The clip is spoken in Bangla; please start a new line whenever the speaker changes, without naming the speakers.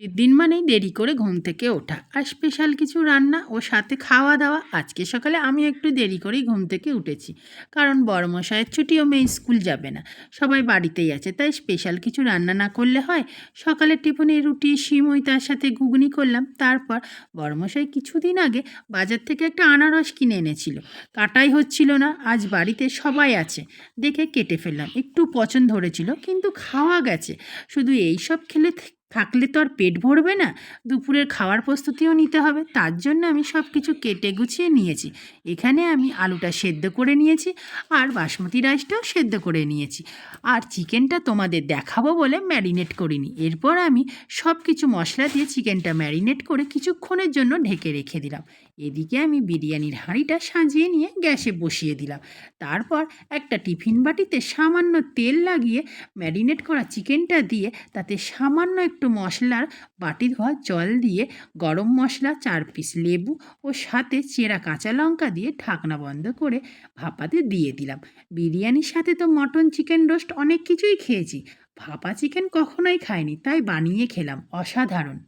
দিন মানেই দেরি করে ঘুম থেকে ওঠা। আর স্পেশাল কিছু রান্না ও সাথে খাওয়া দাওয়া আজকে সকালে আমি একটু দেরি করেই ঘুম থেকে উঠেছি। কারণ বড়মশায়ের ছুটি ও মেয়ে স্কুল যাবে না। সবাই বাড়িতেই আছে, তাই স্পেশাল কিছু রান্না না করলে হয়। সকালের টিফিনে রুটি সিমই তার সাথে ঘুগনি করলাম। তারপর বড়মশাই কিছুদিন আগে বাজার থেকে একটা আনারস কিনে এনেছিল। কাটাই হচ্ছিল না, আজ বাড়িতে সবাই আছে। দেখে কেটে ফেললাম। একটু পছন্দ ধরেছিল কিন্তু খাওয়া গেছে। শুধু এই সব খেলে থাকলে তো আর পেট ভরবে না। দুপুরের খাওয়ার প্রস্তুতিও নিতে হবে। তার জন্য আমি সব কিছু কেটে গুছিয়ে নিয়েছি। এখানে আমি আলুটা সেদ্ধ করে নিয়েছি আর বাসমতি রাইসটাও সেদ্ধ করে নিয়েছি। আর চিকেনটা তোমাদের দেখাবো বলে ম্যারিনেট করিনি। এরপর আমি সব কিছু মশলা দিয়ে চিকেনটা ম্যারিনেট করে কিছুক্ষণের জন্য ঢেকে রেখে দিলাম। এদিকে আমি বিরিয়ানির হাঁড়িটা সাজিয়ে নিয়ে গ্যাসে বসিয়ে দিলাম। তারপর একটা টিফিন বাটিতে সামান্য তেল লাগিয়ে ম্যারিনেট করা চিকেনটা দিয়ে তাতে সামান্য একটু মশলার বাটি ধোয়া জল দিয়ে গরম মশলা চার পিস লেবু ও সাথে চেরা কাঁচা লঙ্কা দিয়ে ঢাকনা বন্ধ করে ভাপাতে দিয়ে দিলাম। বিরিয়ানির সাথে তো মটন চিকেন রোস্ট অনেক কিছুই খেয়েছি। ভাপা চিকেন কখনোই খাইনি, তাই বানিয়ে খেলাম। অসাধারণ।